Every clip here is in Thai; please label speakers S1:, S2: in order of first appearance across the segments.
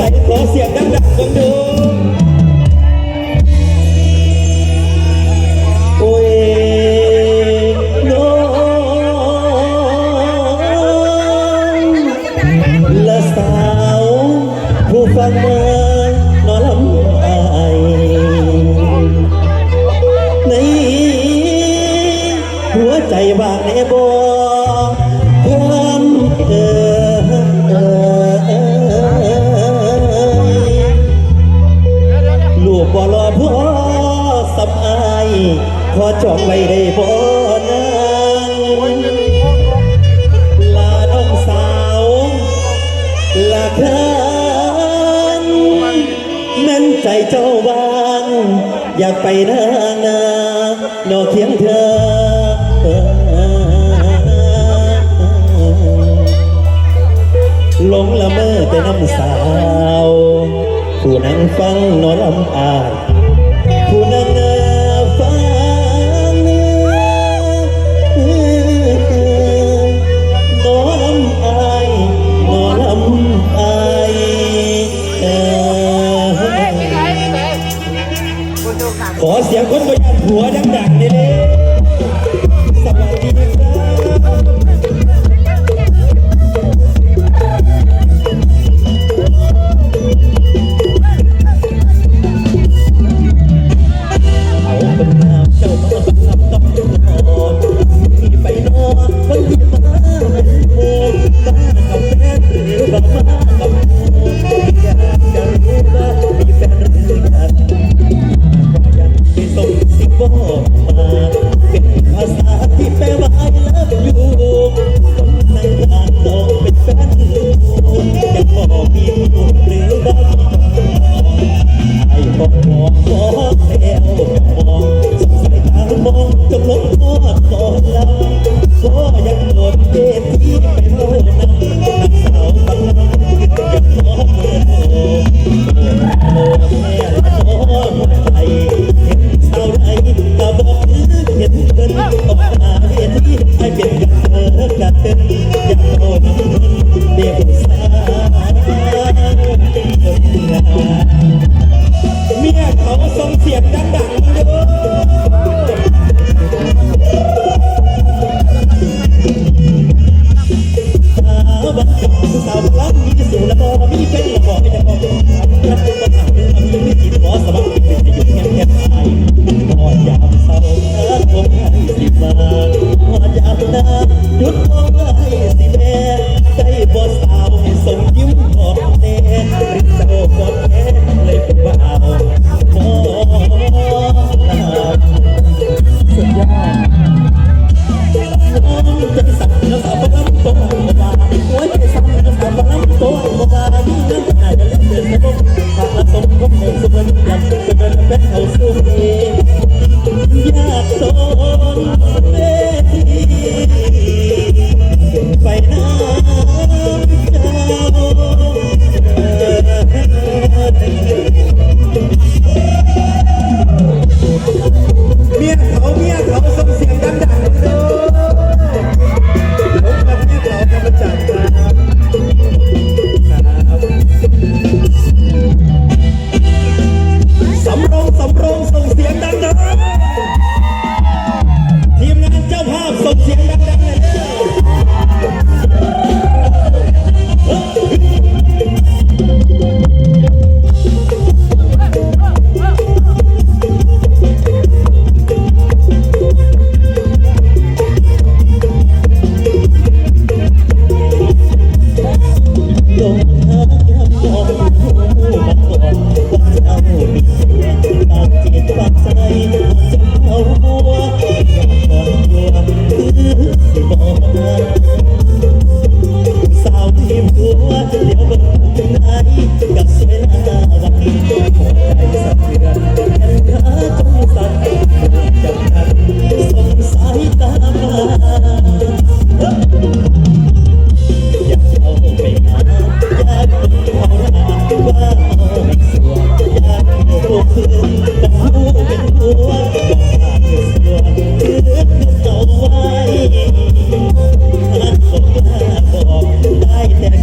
S1: สัยขอเสียดังดูโอ้ยโน้และสาวผู้ฟังเงนอนลไอในหัวใจบางในโบ ไว้ได้บ่นานลาน้องสาวลาครานนั้นใจเจ้าบางอยากไปนางนานอกเคียงเธอหลงละเมอแต่น้ำสาวผู้นั่งฟังนอนลำอาย ขอเสียงคนประหยัดหัวดังๆนี่เลยสวัสดีครับ Good morning.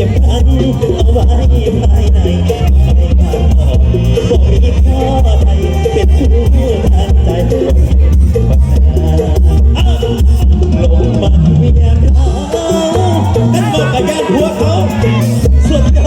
S1: ก็บพันเอาไว้ภายในไม่มาบอกบอกมีข้อใดเป็นผู้ทางใจลงมาเมียเขาเป็นบอกกระหัวเขาส่วน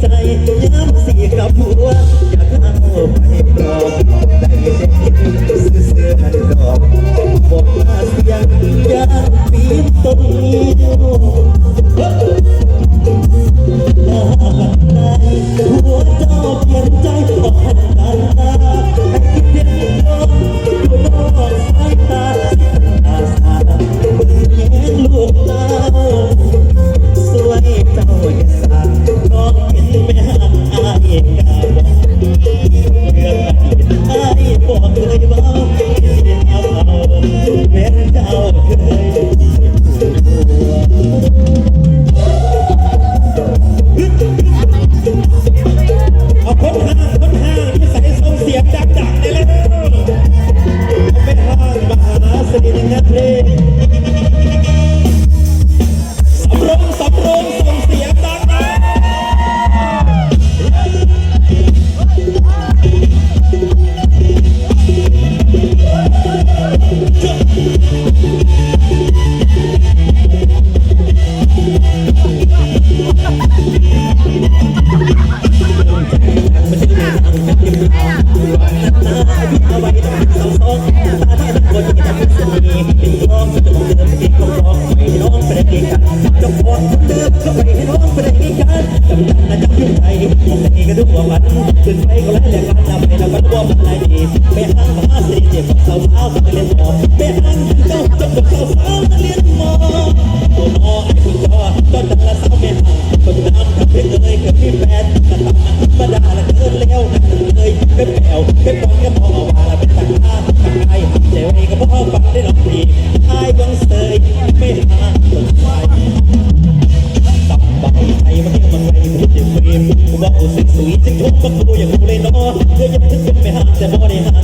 S1: ใจย้ำเสียกับหัว พอเดิมก็ไปให้น้องไปได้การกำลังนะจำยุ่งใจผมเองก็ดูว่ามันขึ้นไปก็แล้วแหละการนำไปแล้วมันว่ามันอะไรดีไม่ห้างมาสีเจ็บสาวสาวมาเรียนหมอไม่ห้างเจ้าจบกับสาวสาวมาเรียนหมอตัวน้อไอ้คุณจอก็จังละสาวไม่ห่างคนน้ำทำเพชรเอ้ยกับพี่แฟนแต่ตังธรรมดาละ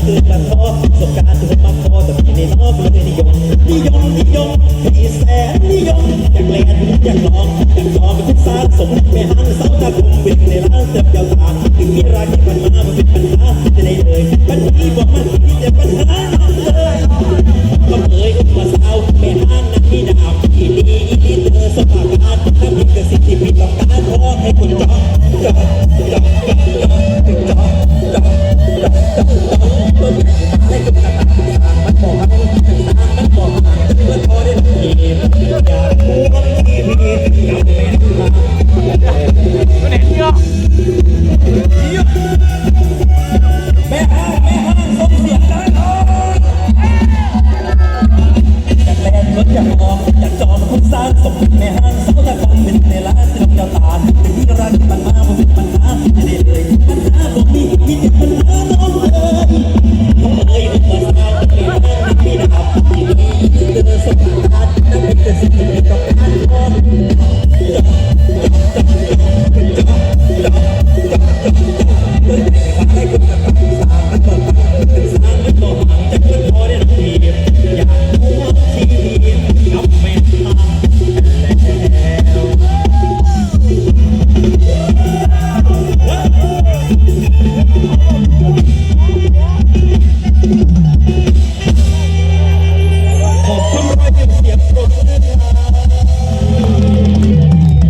S1: ได้หาคือกันท้อสงการถึงมาพอแต่พี่ในนอกเลยนิยมนิยมนิยมพี่แสนนิยมอยากเล่นอยากลองอยาก